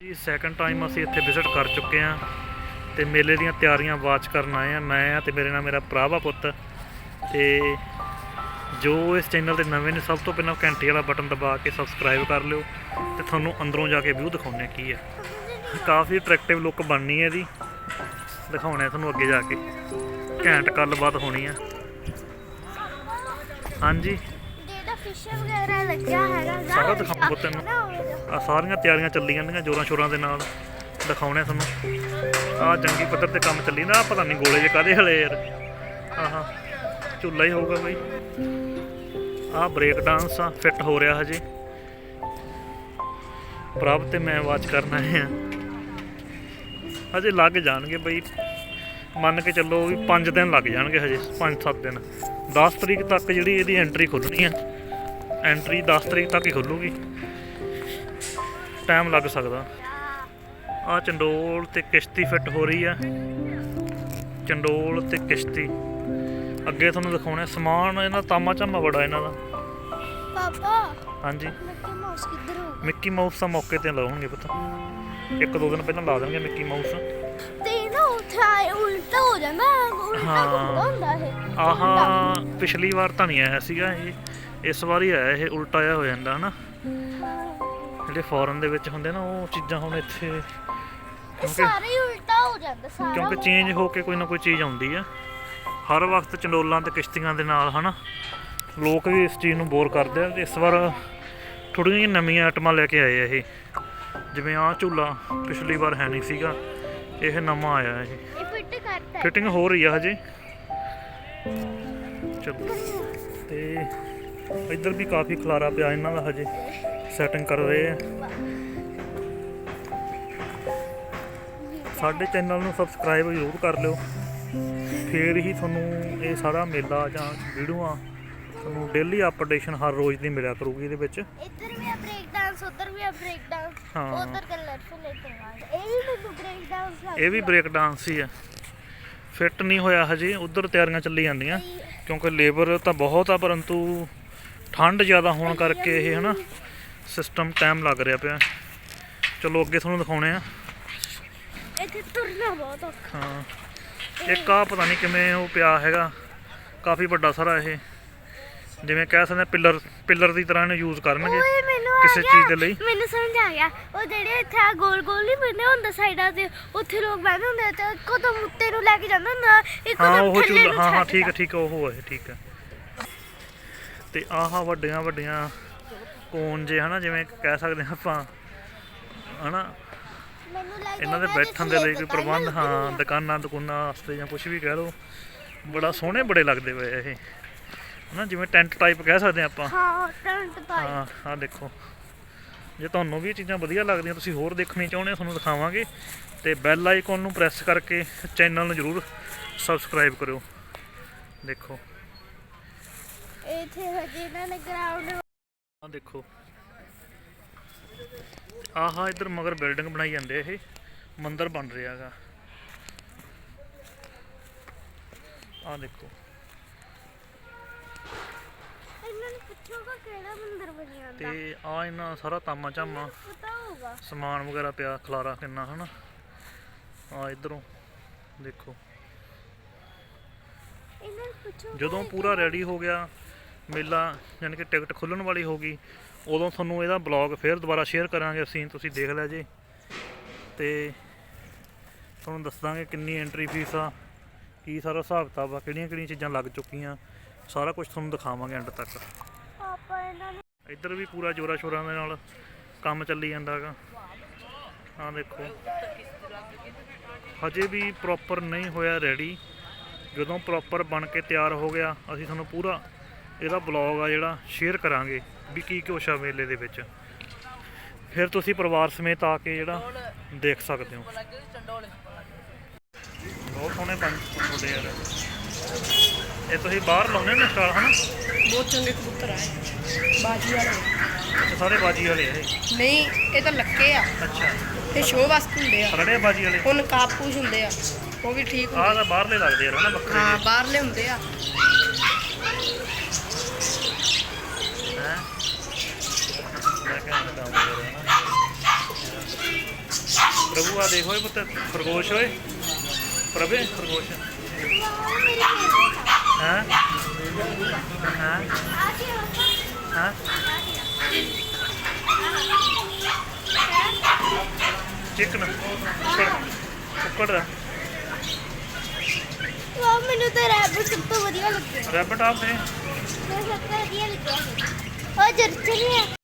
ਜੀ second time ਅਸੀਂ ਇੱਥੇ ਵਿਜ਼ਿਟ ਕਰ ਚੁੱਕੇ ਹਾਂ ਤੇ ਮੇਲੇ ਦੀਆਂ ਤਿਆਰੀਆਂ ਵਾਚ ਕਰਨ ਆਏ ਆ ਮੈਂ ਆ ਤੇ ਮੇਰੇ ਨਾਲ ਮੇਰਾ ਭਰਾਵਾ ਪੁੱਤ। ਤੇ ਜੋ ਇਸ ਚੈਨਲ ਤੇ ਨਵੇਂ ਨੇ, ਸਭ ਤੋਂ ਪਹਿਲਾਂ ਘੰਟੀ ਵਾਲਾ ਬਟਨ ਦਬਾ ਕੇ ਸਬਸਕ੍ਰਾਈਬ ਕਰ ਲਿਓ ਤੇ ਤੁਹਾਨੂੰ ਅੰਦਰੋਂ ਜਾ ਕੇ ਵਿਊ ਦਿਖਾਉਂਦੇ ਆ ਕੀ ਹੈ ਕਾਫੀ ਅਟਰੈਕਟਿਵ ਲੁੱਕ ਬਣਨੀ ਹੈ ਇਹਦੀ। ਦਿਖਾਉਣੇ ਆ ਤੁਹਾਨੂੰ ਅੱਗੇ ਜਾ ਕੇ। ਘੈਂਟ ਗੱਲਬਾਤ ਹੋਣੀ ਆ। ਹਾਂਜੀ। ਫਿਸ਼ ਵਗੈਰਾ ਲੱਗਿਆ ਹੈਗਾ ਸਾਰਾ ਦਿਖਾਉਂ ਪੁੱਤ ਤੈਨੂੰ। ਆ ਸਾਰੀਆਂ ਤਿਆਰੀਆਂ ਚੱਲੀ ਜਾਂਦੀਆਂ ਜੋਰਾਂ ਸ਼ੋਰਾਂ ਦੇ ਨਾਲ। ਦਿਖਾਉਣੇ ਤੁਹਾਨੂੰ। ਆ ਜੰਗੀ ਪੱਧਰ ਤੇ ਕੰਮ ਚੱਲੀ ਨਾ ਪਤਾ ਨਹੀਂ ਗੋਲੇ ਜੇ ਕਾਦੇ ਹਲੇ ਯਾਰ। ਆਹਾ ਝੂਲਾ ਹੀ ਹੋਊਗਾ ਬਈ। ਆ ਬ੍ਰੇਕ ਡਾਂਸ ਆ ਫਿੱਟ ਹੋ ਰਿਹਾ ਹਜੇ। ਪ੍ਰਭ ਤੇ ਮੈਂ ਵਾਚ ਕਰਨ ਆ। ਹਜੇ ਲੱਗ ਜਾਣਗੇ ਬਈ। ਮੰਨ ਕੇ ਚੱਲੋ ਵੀ 5 ਦਿਨ ਲੱਗ ਜਾਣਗੇ ਹਜੇ 5-7 ਦਿਨ। 10 ਤਰੀਕ ਤੱਕ ਜਿਹੜੀ ਇਹਦੀ ਐਂਟਰੀ ਖੁੱਲਣੀ ਆ। ਐਂਟਰੀ 10 ਤਰੀਕ ਤੱਕ ਹੀ ਖੁੱਲੂਗੀ। ਟਾਈਮ ਲੱਗ ਸਕਦਾ। ਆ ਚੰਡੋਲ ਤੇ ਕਿਸ਼ਤੀ ਫਿੱਟ ਹੋ ਰਹੀ ਆ। ਚੰਡੋਲ ਤੇ ਕਿਸ਼ਤੀ। ਅੱਗੇ ਤੁਹਾਨੂੰ ਦਿਖਾਉਣਾ ਸਮਾਨ ਇਹਨਾਂ ਤਾਮਾ ਝਾਮਾ ਬੜਾ ਇਹਨਾਂ ਦਾ। ਪਾਪਾ ਹਾਂਜੀ। ਮਿੱਕੀ ਮਾਊਸ ਕਿੱਧਰ ਹੋ ਮਿੱਕੀ ਮਾਊਸ ਦਾ ਮੌਕੇ ਤੇ ਲਾਉਣਗੇ ਪਤਾ। ਇੱਕ ਦੋ ਦਿਨ ਪਹਿਲਾਂ ਲਾ ਦੇਣਗੇ ਮਿੱਕੀ ਮਾਊਸ। ਤੇ ਨਾ ਉੱਥੇ ਆਏ ਉਲਟਾ ਹੋ ਜਾਂਦਾ ਉਲਟਾ। ਘੁੰਮਦਾ ਹੁੰਦਾ ਇਹ। ਆਹਾ ਪਿਛਲੀ ਵਾਰ ਤਾਂ ਨਹੀਂ ਆਇਆ ਸੀਗਾ ਇਹ। ਇਸ ਵਾਰੀ ਆਇਆ ਇਹ ਉਲਟਾ ਜਿਹਾ ਹੋ ਜਾਂਦਾ ਹਨਾ? ਜਿਹੜੇ ਫੋਰਨ ਦੇ ਵਿੱਚ ਹੁੰਦੇ ਨਾ ਉਹ ਚੀਜ਼ਾਂ ਹੁਣ ਇੱਥੇ ਸਾਰਾ ਹੀ ਉਲਟਾ ਹੋ ਜਾਂਦਾ ਸਾਰਾ ਕਿਉਂਕਿ ਚੇਂਜ ਹੋ ਕੇ ਕੋਈ ਨਾ ਕੋਈ ਚੀਜ਼ ਆਉਂਦੀ ਆ। ਹਰ ਵਕਤ ਚੰਡੋਲਾਂ ਤੇ ਕਿਸ਼ਤੀਆਂ ਦੇ ਨਾਲ ਹਨਾ? ਲੋਕ ਵੀ ਇਸ ਚੀਜ਼ ਨੂੰ ਬੋਰ ਕਰਦੇ ਆ। ਤੇ ਇਸ ਵਾਰ ਥੋੜ੍ਹੀਆਂ ਜਿਹੀਆਂ ਨਵੀਆਂ ਆਈਟਮਾਂ ਲੈ ਕੇ ਆਏ ਆ ਇਹ। ਜਿਵੇਂ ਆਹ ਝੂਲਾ ਪਿਛਲੀ ਵਾਰ ਹੈ ਨਹੀਂ ਸੀਗਾ। ਇਹ ਨਵਾਂ ਆਇਆ ਇਹ। ਇਹ ਫਿੱਟ ਕਰਤਾ। ਹੈ। ਫਿਟਿੰਗ ਹੋ ਰਹੀ ਆ ਹਜੇ। ਚਲੋ। ਤੇ ਇੱਧਰ ਵੀ ਕਾਫੀ ਖਲਾਰਾ ਪਿਆ ਇਹਨਾਂ ਦਾ ਹਜੇ। ਸੈਟਿੰਗ ਕਰ ਰਹੇ ਆ। ਸਾਡੇ ਚੈਨਲ ਨੂੰ ਸਬਸਕ੍ਰਾਈਬ ਜ਼ਰੂਰ ਕਰ ਲਿਓ। ਫੇਰ ਹੀ ਤੁਹਾਨੂੰ ਇਹ ਸਾਰਾ ਮੇਲਾ ਜਾਂ ਵੀਡੀਓਆਂ ਤੁਹਾਨੂੰ ਡੇਲੀ ਅਪਡੇਸ਼ਨ ਹਰ ਰੋਜ਼ ਦੀ ਮਿਲਿਆ ਕਰੂਗੀ ਇਹਦੇ ਵਿੱਚ। ਇੱਧਰ ਵੀ ਆ ਬ੍ਰੇਕ ਡਾਂਸ ਉੱਧਰ ਵੀ ਆ ਬ੍ਰੇਕ ਡਾਂਸ ਹਾਂ। ਉੱਧਰ ਕਲਰਫੁਲ ਇੱਧਰ ਆ ਇਹ ਵੀ ਮੈਨੂੰ ਬ੍ਰੇਕ ਡਾਂਸ ਲੱਗਦਾ। ਇਹ ਵੀ ਬ੍ਰੇਕ ਡਾਂਸ ਹੀ ਆ। ਫਿੱਟ ਨਹੀਂ ਹੋਇਆ ਹਜੇ ਉਧਰ ਤਿਆਰੀਆਂ ਚੱਲੀ ਜਾਂਦੀਆਂ। ਕਿਉਂਕਿ ਲੇਬਰ ਤਾਂ ਬਹੁਤ ਆ ਪਰੰਤੂ ਠੰਡ ਜ਼ਿਆਦਾ ਹੋਣ ਕਰਕੇ ਇਹ ਹਨਾ ਸਿਸਟਮ ਟਾਈਮ ਲੱਗ ਰਿਹਾ ਪਿਆ। ਚਲੋ ਅੱਗੇ ਤੁਹਾਨੂੰ ਦਿਖਾਉਣੇ ਆ। ਇੱਥੇ ਤੁਰਨਾ ਬਹੁਤ ਔਖਾ। ਹਾਂ। ਇੱਕ ਆ ਪਤਾ ਨਹੀਂ ਕਿਵੇਂ ਉਹ ਪਿਆ ਹੈਗਾ। ਕਾਫੀ ਵੱਡਾ ਸਾਰਾ ਇਹ। ਜਿਵੇਂ ਕਹਿ ਸਕਦੇ ਪਿੱਲਰ ਪਿੱਲਰ ਦੀ ਤਰ੍ਹਾਂ ਇਹਨੂੰ ਯੂਜ਼ ਕਰਨਗੇ। ਕਿਸੇ। ਚੀਜ਼ ਦੇ ਲਈ। ਮੈਨੂੰ ਸਮਝ ਆ ਗਿਆ। ਉਹ ਜਿਹੜੇ ਇੱਥੇ ਆ ਗੋਲ ਗੋਲ ਨਹੀਂ ਬੰਨੇ ਹੁੰਦਾ ਸਾਈਡਾਂ ਤੇ ਉੱਥੇ ਲੋਕ ਬੈਠੇ ਹੁੰਦੇ ਤੇ ਕਦੋਂ ਉੱਤੇ ਨੂੰ ਲੈ ਕੇ ਜਾਂਦਾ ਹੁੰਦਾ। ਇੱਕ ਉਹ ਥੱਲੇ ਚੂਲਾ ਨੂੰ ਹਾਂ ਹਾਂ। ਠੀਕ ਹੈ ਠੀਕ ਹੈ ਉਹ ਹੈ ਠੀਕ ਹੈ। ਤੇ ਆਹ ਵੱਡੀਆਂ ਵੱਡੀਆਂ ਕੋਨ ਜੇ ਹਨਾ ਜਿਵੇਂ ਕਹਿ ਸਕਦੇ ਹਾਂ ਆਪਾਂ ਹਨਾ। ਇਹਨਾਂ ਦੇ ਬੈਠਣ ਦੇ ਲਈ ਕੋਈ ਪ੍ਰਬੰਧ ਹਾਂ। ਦੁਕਾਨਾਂ ਦੁਕਾਨਾਂ ਵਾਸਤੇ ਜਾਂ ਕੁਝ ਵੀ ਕਹਿ ਲਓ ਬੜਾ ਸੋਹਣੇ ਬੜੇ ਲੱਗਦੇ ਪਏ ਇਹ ਹਨਾ ਜਿਵੇਂ ਟੈਂਟ ਟਾਈਪ ਕਹਿ ਸਕਦੇ ਆਪਾਂ। ਹਾਂ ਟੰਟ ਪਾਈ ਹਾਂ ਆਹ ਦੇਖੋ। ਜੇ ਤੁਹਾਨੂੰ ਵੀ ਇਹ ਚੀਜ਼ਾਂ ਵਧੀਆ ਲੱਗਦੀਆਂ ਤੁਸੀਂ ਹੋਰ ਦੇਖਣੀ ਚਾਹੁੰਦੇ ਹੋ ਤੁਹਾਨੂੰ ਦਿਖਾਵਾਂਗੇ। ਤੇ ਬੈਲ ਆਈਕਨ ਨੂੰ ਪ੍ਰੈਸ ਕਰਕੇ ਚੈਨਲ ਨੂੰ ਜਰੂਰ ਸਬਸਕ੍ਰਾਈਬ ਕਰਿਓ। ਦੇਖੋ। ਇੱਥੇ ਹਜੇ ਇਹਨਾਂ ਨੇ ਗਰਾਊਂਡ ਆਹ ਦੇਖੋ। ਆਹਾ ਇੱਧਰ ਮਗਰ ਬਿਲਡਿੰਗ ਬਣਾਈ ਜਾਂਦੇ ਇਹ। ਮੰਦਿਰ ਬਣ ਰਿਹਾ ਹੈਗਾ। ਆਹ ਦੇਖੋ। ਇਹਨਾਂ ਨੂੰ ਪੁੱਛੋਗਾ ਕਿਹੜਾ ਮੰਦਿਰ ਬਣਿਆ ਹੁੰਦਾ। ਤੇ ਆ ਇਹਨਾਂ ਸਾਰਾ ਤਾਮਾ ਝਾਮਾ। ਪਤਾ ਹੋਊਗਾ। ਸਮਾਨ ਵਗੈਰਾ ਪਿਆ ਖਲਾਰਾ ਕਿੰਨਾ ਹਨਾ? ਆ ਇਧਰੋਂ ਦੇਖੋ। ਇਹਨਾਂ ਨੂੰ ਪੁੱਛੋ ਜਦੋਂ ਪੂਰਾ ਰੈਡੀ ਹੋ ਗਿਆ ਮੇਲਾ ਯਾਨੀ ਕਿ ਟਿਕਟ ਖੁੱਲਣ ਵਾਲੀ ਹੋ ਗਈ ਉਦੋਂ ਤੁਹਾਨੂੰ ਇਹਦਾ ਬਲੌਗ ਫੇਰ ਦੁਬਾਰਾ ਸ਼ੇਅਰ ਕਰਾਂਗੇ ਅਸੀਂ ਤੁਸੀਂ ਦੇਖ ਲਿਆ ਜੀ। ਤੇ ਤੁਹਾਨੂੰ ਦੱਸ ਦਾਂਗੇ ਕਿੰਨੀ ਐਂਟਰੀ ਫੀਸ ਆ ਕੀ ਸਾਰਾ ਹਿਸਾਬ ਕਿਤਾਬ ਆ ਕਿਹੜੀਆਂ ਕਿਹੜੀਆਂ ਚੀਜ਼ਾਂ ਲੱਗ ਚੁੱਕੀਆਂ ਸਾਰਾ ਕੁਝ ਤੁਹਾਨੂੰ ਦਿਖਾਵਾਂਗੇ ਐਂਡ ਤੱਕ। ਇੱਧਰ ਵੀ ਪੂਰਾ ਜੋਰਾ ਸ਼ੋਰਾਂ ਦੇ ਨਾਲ ਕੰਮ ਚੱਲੀ ਜਾਂਦਾ ਹੈਗਾ। ਆਹ ਦੇਖੋ। ਹਜੇ ਵੀ ਪ੍ਰੋਪਰ ਨਹੀਂ ਹੋਇਆ ਰੈਡੀ ਜਦੋਂ ਪ੍ਰੋਪਰ ਬਣ ਕੇ ਤਿਆਰ ਹੋ ਗਿਆ ਅਸੀਂ ਤੁਹਾਨੂੰ ਪੂਰਾ ਇਹਦਾ ਬਲੌਗ ਆ ਜਿਹੜਾ ਸ਼ੇਅਰ ਕਰਾਂਗੇ ਵੀ ਕੀ ਆ ਮੇਲੇ ਦੇ ਵਿੱਚ। ਫਿਰ ਤੁਸੀਂ ਪਰਿਵਾਰ ਸਮੇਤ ਆ ਕੇ ਜਿਹੜਾ ਦੇਖ ਸਕਦੇ ਹੋ। ਬਹੁਤ ਸੋਹਣੇ ਤੁਹਾਡੇ ਯਾਰ। ਇਹ ਤੁਸੀਂ ਬਾਹਰ ਲਾਉਨੇ ਨੇ ਸਟਾਲ ਹਨਾ? ਬਹੁਤ ਚੰਗੇ ਕਬੂਤਰ ਆਏ ਬਾਜੀ ਵਾਲੇ। ਸਾਰੇ ਬਾਜੀ ਵਾਲੇ ਆ ਇਹ? ਨਹੀਂ ਇਹ ਤਾਂ ਲੱਕੇ ਆ। ਅੱਛਾ। ਤੇ ਸ਼ੋਅ ਵਾਸਤੇ ਹੁੰਦੇ ਆ। ਰੜੇ ਬਾਜੀ ਵਾਲੇ? ਹੁਣ ਕਾਪੂਸ਼ ਹੁੰਦੇ ਆ। ਉਹ ਵੀ ਠੀਕ ਹੁੰਦੇ ਆਹ ਤਾਂ ਬਾਹਰਲੇ ਲੱਗਦੇ ਯਾਰ ਹਨਾ ਬੱਕਰੇ ਹਾਂ ਬਾਹਰਲੇ ਹੁੰਦੇ ਆ ਹੈ ਮੈਂ ਕਹਿੰਦਾ ਕੰਮ ਕਰ ਰਿਹਾ ਨਾ ਪ੍ਰਭੂ ਆ ਦੇਖੋ ਇਹ ਪੁੱਤ ਖਰਗੋਸ਼ ਓਏ। ਪ੍ਰਭੇ ਖਰਗੋਸ਼। ਹਾਂ? ਹਾਂ? ਹਾਂ? ਚਿਕਨ ਕੁੱਕੜ ਦਾ। ਵਾਹ ਮੈਨੂੰ ਤਾਂ ਰੈਬਿਟ ਸਭ ਤੋਂ ਵਧੀਆ ਲੱਗਿਆ। ਰੈਬਟ ਆਪ ਸਭ ਤੋਂ ਵਧੀਆ ਲੱਗਿਆ। ਉਹ ਜਰਚਨੀ ਹੈ